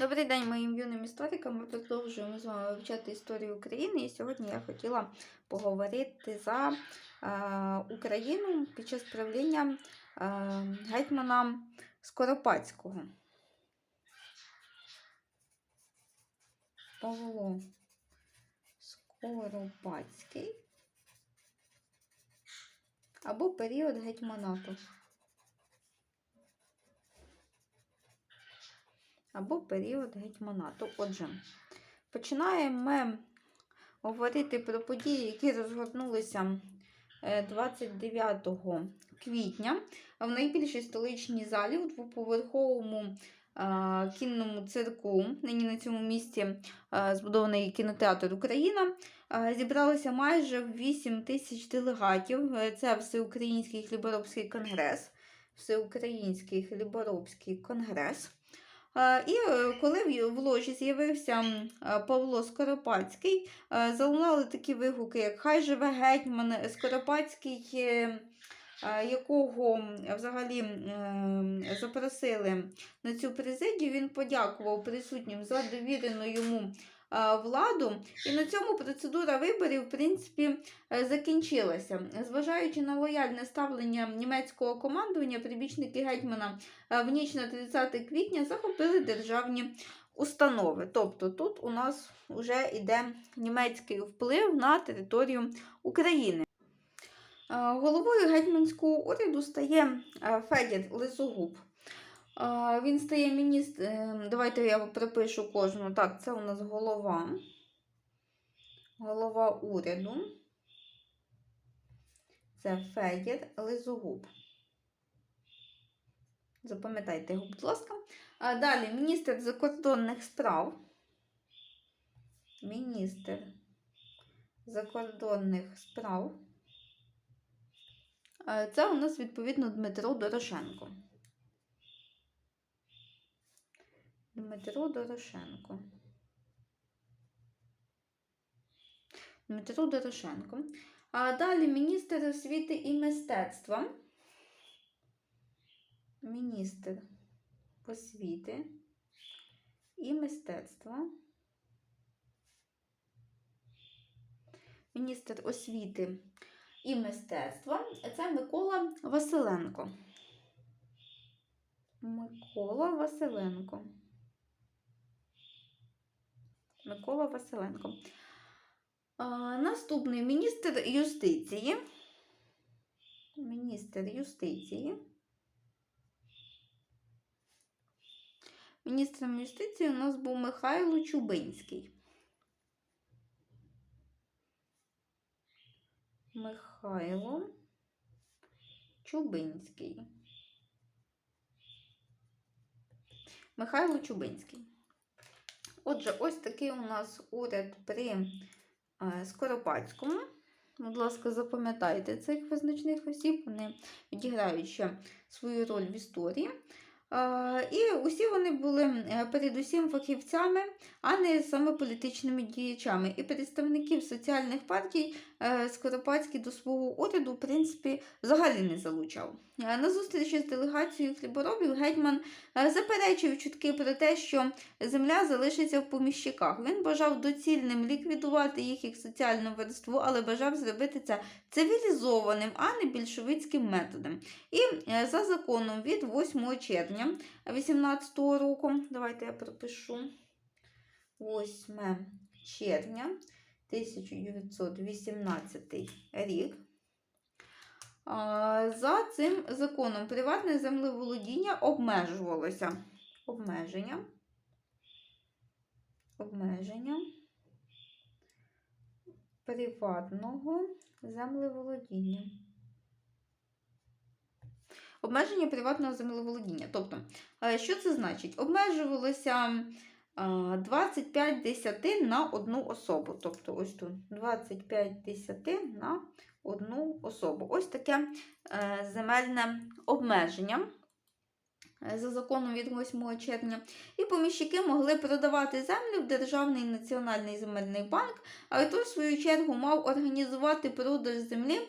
Добрий день моїм юним історикам. Ми продовжуємо з вами вивчати історію України. І сьогодні я хотіла поговорити за е, Україну під час правління е, гетьмана Скоропадського. Павло Скоропадський або період гетьманату. Або період гетьманату. Отже, починаємо ми говорити про події, які розгорнулися е, 29 квітня в найбільшій столичній залі у двоповерховому е, кінному цирку. Нині на цьому місці е, збудований кінотеатр Україна. Е, Зібралося майже 8 тисяч делегатів. Е, Це Всеукраїнський хліборобський конгрес. Всеукраїнський хліборобський конгрес. І е, коли в- ложі з'явився е, Павло Скоропадський, е, залунали такі вигуки, як Хай живе гетьман Скоропадський, якого взагалі запросили на цю президію. Він подякував присутнім за довірену йому владу. І на цьому процедура виборів, в принципі, е, закінчилася. Зважаючи на лояльне ставлення німецького командування, прибічники гетьмана е, в ніч на 30 квітня захопили державні установи. Тобто тут у нас вже йде німецький вплив на територію України. Е, Головою гетьманського уряду стає е, Федір Лисогуб. Він стає міністром. Давайте я пропишу кожну. Так, це у нас голова. Голова уряду. Це Федір Лизогуб. Запам'ятайте його, будь ласка. А далі міністр закордонних справ. Міністр закордонних справ. Це у нас відповідно Дмитро Дорошенко. Дмитро Дорошенко. Дмитро Дорошенко. А далі міністр освіти і мистецтва. Міністр освіти і мистецтва. Міністр освіти і мистецтва це Микола Василенко. Микола Василенко. Микола Василенко. Наступний міністр юстиції. Міністр юстиції. Міністром юстиції у нас був Михайло Чубинський. Михайло Чубинський. Михайло Чубинський. Отже, ось такий у нас уряд при е, Скоропадському. Будь ласка, запам'ятайте цих визначних осіб, вони відіграють ще свою роль в історії. Е, І усі вони були е, передусім фахівцями, а не саме політичними діячами. І представників соціальних партій е, Скоропадський до свого уряду, в принципі, взагалі не залучав. На зустрічі з делегацією хліборобів гетьман заперечив чутки про те, що земля залишиться в поміщиках. Він бажав доцільним ліквідувати їх як соціальну верству, але бажав зробити це цивілізованим, а не більшовицьким методом. І за законом від 8 червня 2018 року, давайте я пропишу 8 червня 1918 рік. За цим законом приватне землеволодіння обмежувалося. Обмеження. Обмеження приватного землеволодіння. Обмеження приватного землеволодіння. Тобто, е, що це значить? Обмежувалося е, 25 десятин на одну особу. Тобто, ось тут 25 десятин на одну особу. Ось таке е, земельне обмеження е, за законом від 8 червня. І поміщики могли продавати землю в Державний національний земельний банк, а той, в свою чергу, мав організувати продаж землі е,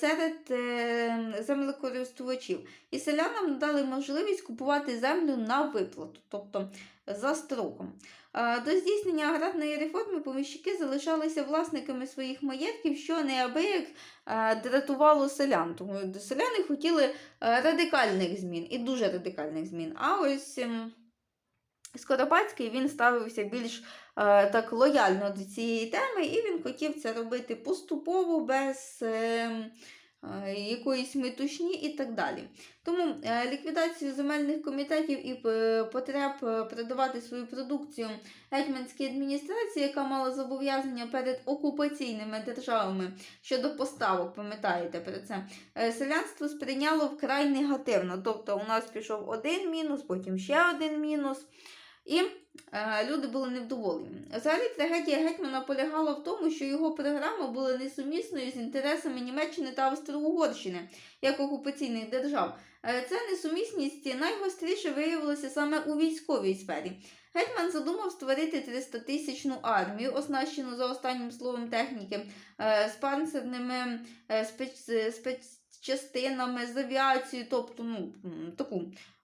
серед е, землекористувачів. І селянам надали можливість купувати землю на виплату, тобто за строком. Е, До здійснення аграрної реформи поміщики залишалися власниками своїх маєтків, що неабияк е, дратувало селян. Тому селяни хотіли е, радикальних змін і дуже радикальних змін. А ось ем, Скоропадський він ставився більш е, так лояльно до цієї теми, і він хотів це робити поступово, без е, е, якоїсь метушні і так далі. Тому е, ліквідацію земельних комітетів і е, потреб е, продавати свою продукцію гетьманській адміністрації, яка мала зобов'язання перед окупаційними державами щодо поставок, пам'ятаєте про це, е, селянство сприйняло вкрай негативно. Тобто у нас пішов один мінус, потім ще один мінус. І е, люди були невдоволені. Взагалі трагедія гетьмана полягала в тому, що його програма була несумісною з інтересами Німеччини та Австро-Угорщини як окупаційних держав. Е, Ця несумісність найгостріше виявилася саме у військовій сфері. Гетьман задумав створити 300-тисячну армію, оснащену за останнім словом техніки, е, з панцирними е, спец- спецчастинами, з авіацією, тобто ну, таку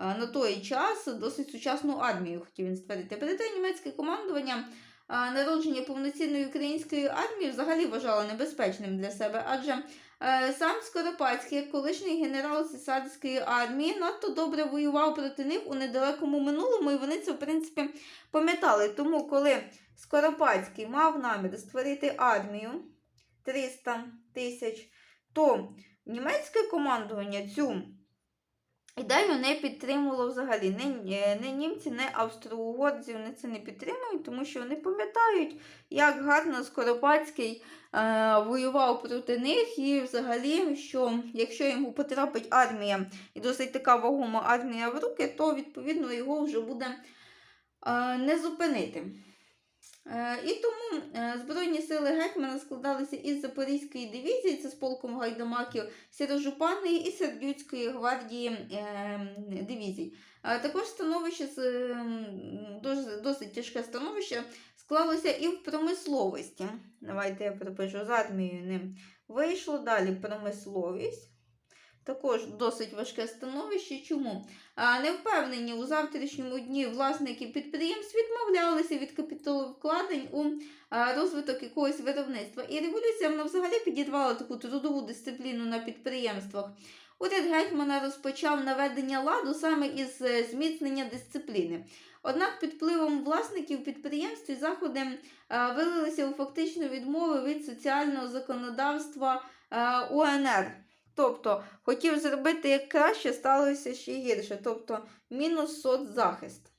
на той час досить сучасну армію хотів він створити. Проте німецьке командування народження повноцінної української армії взагалі вважало небезпечним для себе, адже е, сам Скоропадський, як колишній генерал цесарської армії, надто добре воював проти них у недалекому минулому, і вони це, в принципі, пам'ятали. Тому, коли Скоропадський мав намір створити армію 300 тисяч, то німецьке командування цю ідею не підтримувало взагалі. Не, не німці, не австро-угорці вони це не підтримують, тому що вони пам'ятають, як гарно Скоропадський е, воював проти них, і взагалі, що якщо йому потрапить армія і досить така вагома армія в руки, то відповідно його вже буде е, не зупинити. Е, І тому е, Збройні сили Гетьмана складалися із Запорізької дивізії, це з полком гайдамаків, Сірожупанної і Сердюцької гвардії е, дивізій. Також становище ем, досить тяжке становище склалося і в промисловості. Давайте я пропишу з армією не вийшло. Далі промисловість. Також досить важке становище. Чому? Не впевнені у завтрашньому дні власники підприємств відмовлялися від капіталовкладень у розвиток якогось виробництва. І революція вона взагалі підірвала таку трудову дисципліну на підприємствах. Уряд Гетьмана розпочав наведення ладу саме із е, зміцнення дисципліни. Однак під впливом власників підприємств ці заходи вилилися у фактичну відмову від соціального законодавства УНР. Тобто хотів зробити як краще, сталося ще гірше. Тобто мінус соцзахист.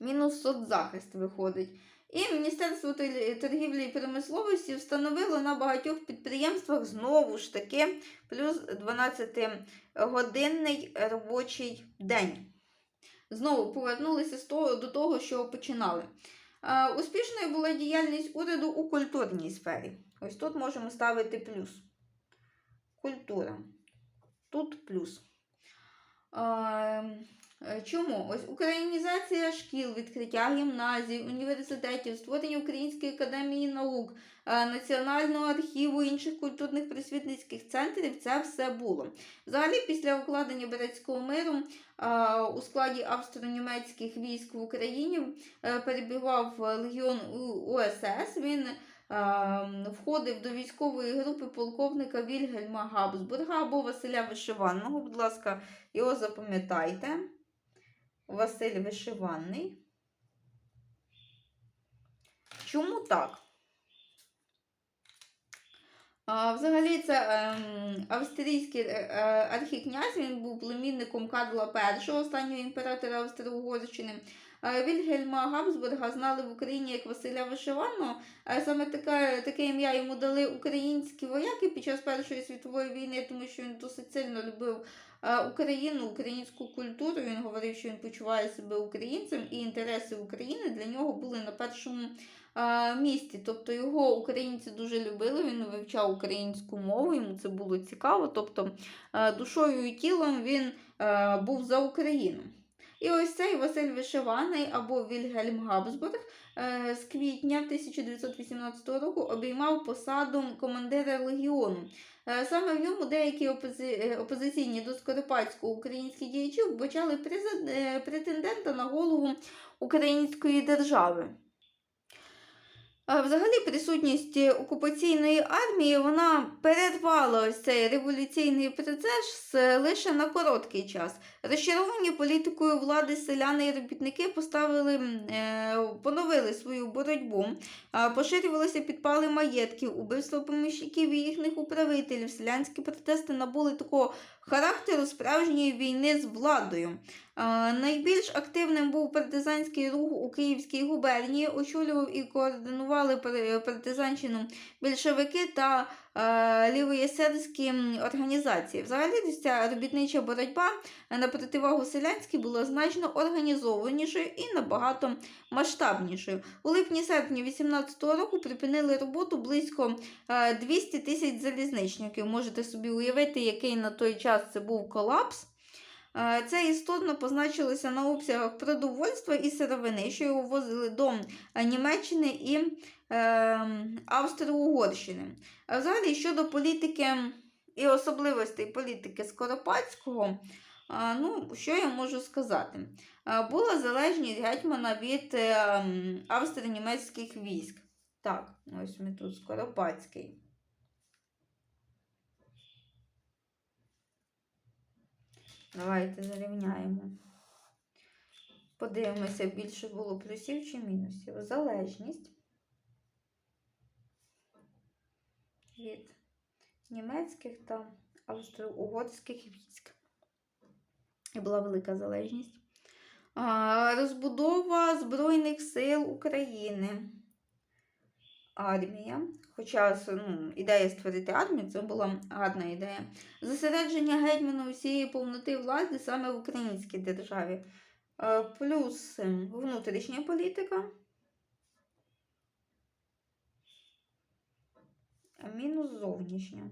Мінус соцзахист виходить. І Міністерство торгівлі і промисловості встановило на багатьох підприємствах знову ж таки плюс 12-годинний робочий день. Знову повернулися з того, до того, що починали. Успішною була діяльність уряду у культурній сфері. Ось тут можемо ставити плюс. Культура. Тут плюс. Е, Чому? Ось українізація шкіл, відкриття гімназій, університетів, створення Української академії наук, е, Національного архіву інших культурних просвітницьких центрів це все було. Взагалі, після укладення Берецького миру е, у складі австро-німецьких військ в Україні перебував легіон УСС. Він входив до військової групи полковника Вільгельма Габсбурга або Василя Вишиванного. Будь ласка, його запам'ятайте. Василь Вишиванний. Чому так? Взагалі, це ем, австрійський е, е, архікнязь, він був племінником Карла І, останнього імператора Австро-Угорщини. Е, Вільгельма Габсбурга знали в Україні як Василя Вишиваного. Е, Саме таке, таке ім'я йому дали українські вояки під час Першої світової війни, тому що він досить сильно любив е, Україну, українську культуру. Він говорив, що він почуває себе українцем, і інтереси України для нього були на першому місці. Тобто його українці дуже любили, він вивчав українську мову, йому це було цікаво. Тобто душою і тілом він був за Україну. І ось цей Василь Вишиваний або Вільгельм Габсбург е, з квітня 1918 року обіймав посаду командира легіону. Е, Саме в ньому деякі опози... е, опозиційні до Скоропадського українські діячі вбачали претендента на голову української держави. Взагалі, присутність е, окупаційної армії вона перервала ось цей революційний процес е, лише на короткий час. Розчаровані політикою влади селяни і робітники поставили, е, поновили свою боротьбу, поширювалися підпали маєтків, убивство поміщиків і їхніх управителів. Селянські протести набули такого характеру справжньої війни з владою. А, Найбільш активним був партизанський рух у Київській губернії, очолював і координували партизанщину більшовики та е, лівоєсерські м, організації. Взагалі ця робітнича боротьба е, на противагу селянській була значно організованішою і набагато масштабнішою. У липні-серпні 18-го року припинили роботу близько е, 200 тисяч залізничників. Можете собі уявити, який на той час це був колапс. Е, Це істотно позначилося на обсягах продовольства і сировини, що його ввозили до е, Німеччини і е, Австро-Угорщини. А взагалі щодо політики і особливостей політики Скоропадського, ну, що я можу сказати? Була залежність гетьмана від е, австро-німецьких військ. Так, ось ми тут Скоропадський. Давайте зарівняємо. Подивимося, більше було плюсів чи мінусів. Залежність від німецьких та австро-угорських військ. І була велика залежність. Розбудова Збройних сил України. Армія. Хоча ну, ідея створити армію це була гарна ідея. Зосередження гетьмана усієї повноти влади саме в українській державі. Е, Плюс внутрішня політика. Мінус зовнішня.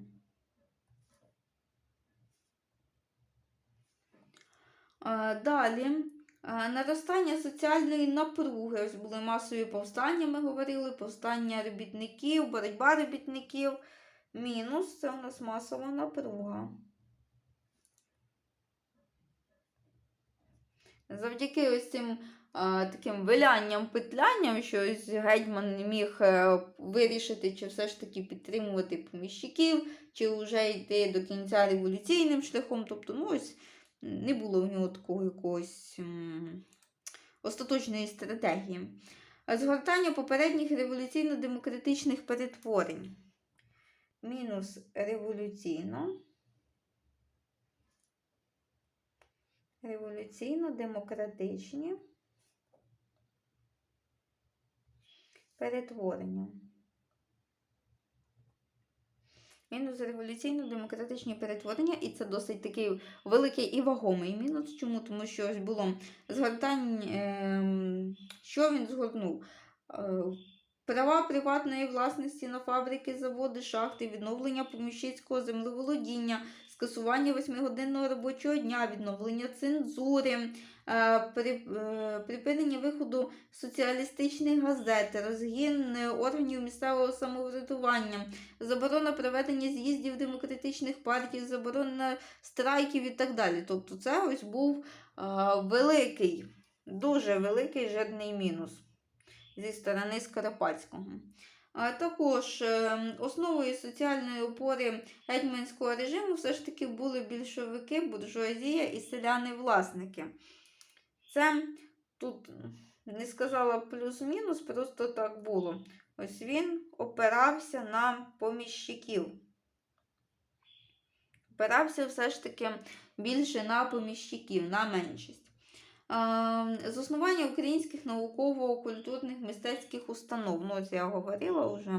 Е, Далі е, наростання соціальної напруги. Ось були масові повстання, ми говорили, повстання робітників, боротьба робітників. Мінус це у нас масова напруга. Завдяки ось цим таким вилянням, петлянням, що гетьман не міг е, вирішити, чи все ж таки підтримувати поміщиків, чи вже йти до кінця революційним шляхом. Тобто, ну ось не було в нього такого якогось остаточної стратегії. Згортання попередніх революційно-демократичних перетворень. Мінус революційно. Революційно-демократичні перетворення. Мінус революційно-демократичні перетворення, і це досить такий великий і вагомий мінус. Чому? Тому що ось було згортання, ем, що він згорнув? Е, Права приватної власності на фабрики, заводи, шахти, відновлення поміщицького землеволодіння, скасування восьмигодинного робочого дня, відновлення цензури, е, е, припинення виходу соціалістичних газет, розгін е, органів місцевого самоврядування, заборона проведення з'їздів демократичних партій, заборона страйків і так далі. Тобто це ось був е, великий, дуже великий жирний мінус зі сторони Скоропадського. Також е, основою соціальної опори гетьманського режиму все ж таки були більшовики, буржуазія і селяни-власники. Це тут не сказала плюс-мінус, просто так було. Ось він опирався на поміщиків. Опирався все ж таки більше на поміщиків, на меншість. Е, Заснування українських науково-культурних мистецьких установ. Ну, ось я говорила вже.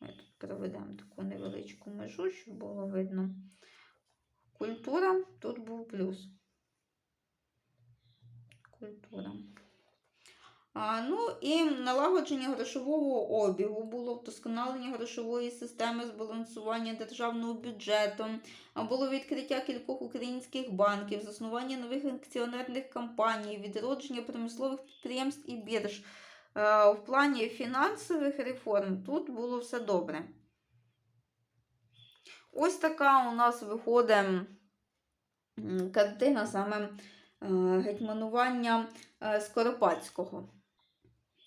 Ми тут проведемо таку невеличку межу, щоб було видно. Культура тут був плюс. Культура. А, ну і налагодження грошового обігу було вдосконалення грошової системи збалансування державного бюджету, було відкриття кількох українських банків, заснування нових акціонерних компаній, відродження промислових підприємств і бірж. Е, В плані фінансових реформ тут було все добре. Ось така у нас виходить картина саме гетьманування е, Скоропадського.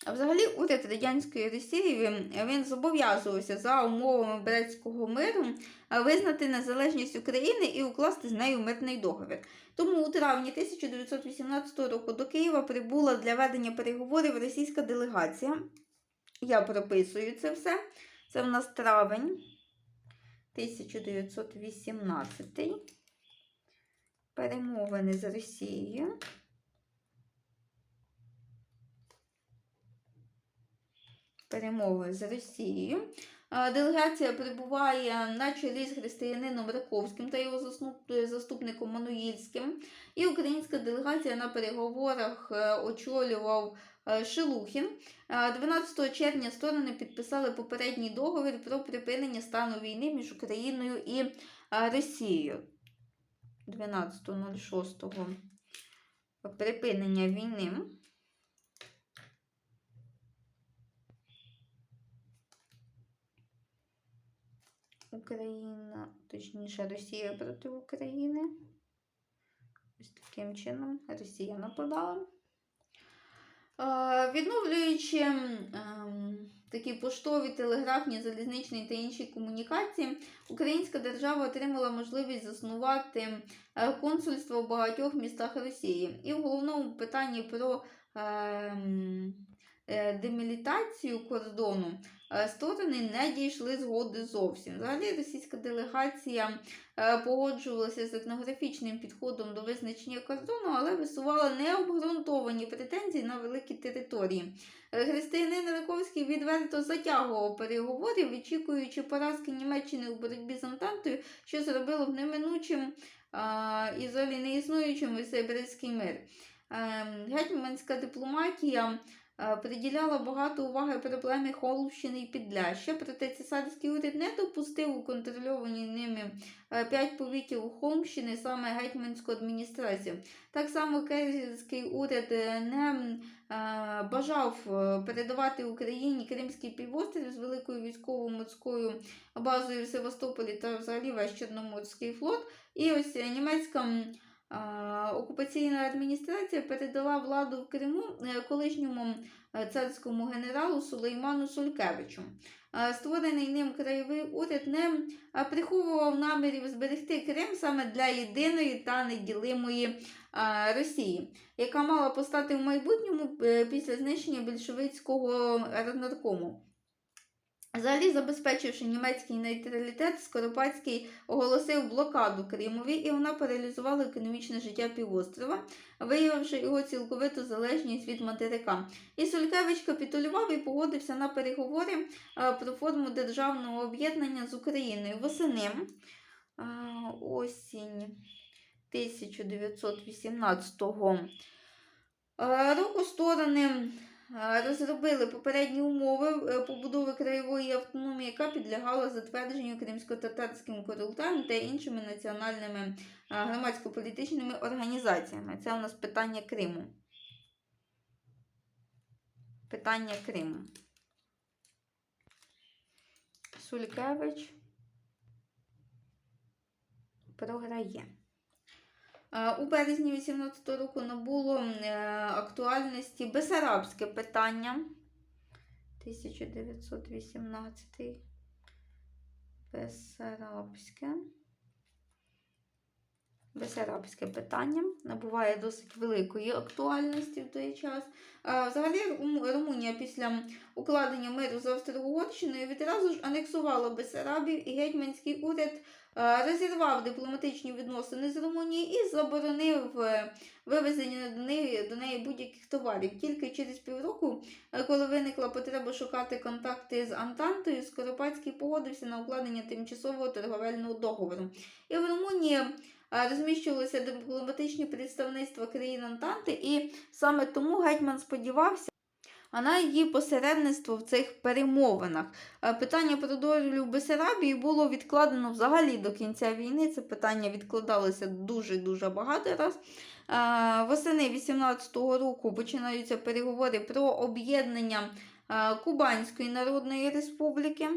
А взагалі уряд Радянської Росії він зобов'язувався за умовами Брестського миру е, визнати незалежність України і укласти з нею мирний договір. Тому у травні 1918 року до Києва прибула для ведення переговорів російська делегація. Я прописую це все. Це в нас травень 1918. Перемовини з Росією. Перемови з Росією. Делегація перебуває на чолі з християнином Раковським та його заступником Мануїльським. І українська делегація на переговорах е, очолював е, Шелухін. Е, 12 червня сторони підписали попередній договір про припинення стану війни між Україною і е, Росією. 12.06 припинення війни. Україна, точніше, Росія проти України. Ось таким чином Росія нападала. Е, Відновлюючи ем, такі поштові, телеграфні, залізничні та інші комунікації, українська держава отримала можливість заснувати е, консульство в багатьох містах Росії. І в головному питанні про ем, е, демілітацію кордону сторони не дійшли згоди зовсім. Взагалі, російська делегація е, погоджувалася з етнографічним підходом до визначення кордону, але висувала необґрунтовані претензії на великі території. Е, Християнин Раковський відверто затягував переговори, вичікуючи поразки Німеччини у боротьбі з Антантою, що зробило б неминучим і взагалі неіснуючим Брестський мир. Ем, Гетьманська дипломатія е, приділяла багато уваги проблемі Холмщини і Підляща, проте цесарський уряд не допустив у контрольовані ними е, п'ять повітів Холмщини саме гетьманську адміністрацію. Так само Київський уряд е, не е, бажав е, передавати Україні Кримський півострів з великою військово-морською базою в Севастополі та взагалі весь Чорноморський флот. І ось е, німецька окупаційна адміністрація передала владу в Криму е, колишньому е, царському генералу Сулейману Сулькевичу. Створений ним краєвий уряд не приховував намірів зберегти Крим саме для єдиної та неділимої Росії, яка мала постати в майбутньому е, після знищення більшовицького раднаркому. Взагалі, забезпечивши німецький нейтралітет, Скоропадський оголосив блокаду Кримові, і вона паралізувала економічне життя півострова, виявивши його цілковиту залежність від материка. І Сулькевич капітулював і погодився на переговори е, про форму державного об'єднання з Україною. Восени е, осінь 1918 е, року сторони розробили попередні умови е, побудови краєвої автономії, яка підлягала затвердженню кримсько-татарським королтам та іншими національними громадсько-політичними організаціями. Це у нас питання Криму. Питання Криму. Сулькевич програє. Е, У березні 18 року набуло е, актуальності Бесарабське питання. 1918. Бесарабське. Бесарабське питання набуває досить великої актуальності в той час. Взагалі, Румунія після укладення миру з Австро-Угорщиною відразу ж анексувала Бесарабів і гетьманський уряд е, розірвав дипломатичні відносини з Румунією і заборонив е, вивезення до неї, до неї будь-яких товарів. Тільки через півроку, е, коли виникла потреба шукати контакти з Антантою, Скоропадський погодився на укладення тимчасового торговельного договору. І в Румунії е, розміщувалися дипломатичні представництва країн Антанти, і саме тому гетьман сподівався, а на її посередництво в цих перемовинах. Е, Питання про долю Бесарабії було відкладено взагалі до кінця війни. Це питання відкладалося дуже-дуже багато раз. Е, Восени 18-го року починаються переговори про об'єднання е, Кубанської Народної Республіки.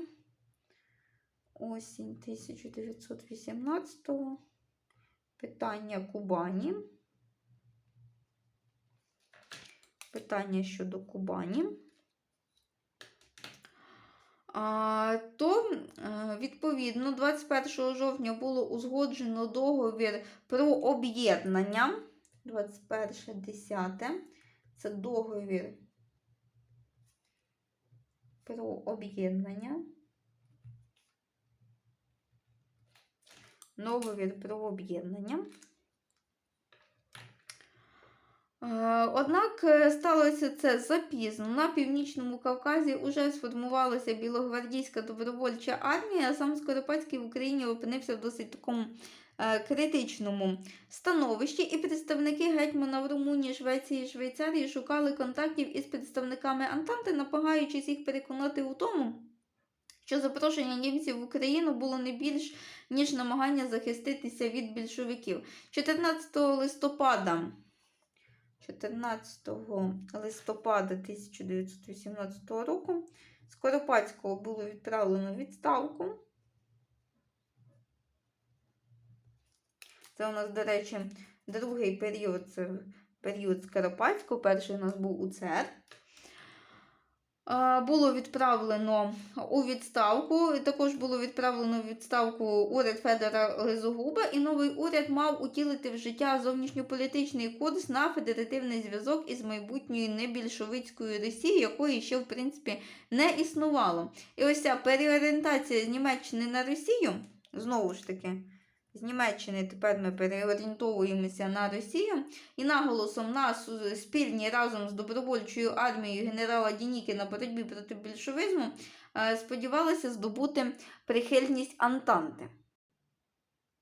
Осінь 1918-го. Питання Кубані. Питання щодо Кубані. То, е, відповідно, 21 жовтня було узгоджено договір про об'єднання. 21.10. Це договір про об'єднання. Договір про об'єднання. Е, Однак е, сталося це запізно. На північному Кавказі вже сформувалася білогвардійська добровольча армія, а сам Скоропадський в Україні опинився в досить такому е, критичному становищі, і представники гетьмана в Румунії, Швеції і Швейцарії шукали контактів із представниками Антанти, намагаючись їх переконати у тому, що запрошення німців в Україну було не більш ніж намагання захиститися від більшовиків. 14 листопада 14 листопада 1918 року Скоропадського було відправлено відставку. Це у нас, до речі, другий період це період Скоропадського. Перший у нас був УЦР. Було відправлено у відставку. Також було відправлено у відставку уряд Федора Лизогуба, і новий уряд мав утілити в життя зовнішньополітичний курс на федеративний зв'язок із майбутньою небільшовицькою Росією, якої ще, в принципі, не існувало. І ось ця переорієнтація з Німеччини на Росію, знову ж таки, з Німеччини тепер ми переорієнтовуємося на Росію. І наголосом на спільні разом з добровольчою армією генерала Дініки на боротьбі проти більшовизму е, сподівалися здобути прихильність Антанти.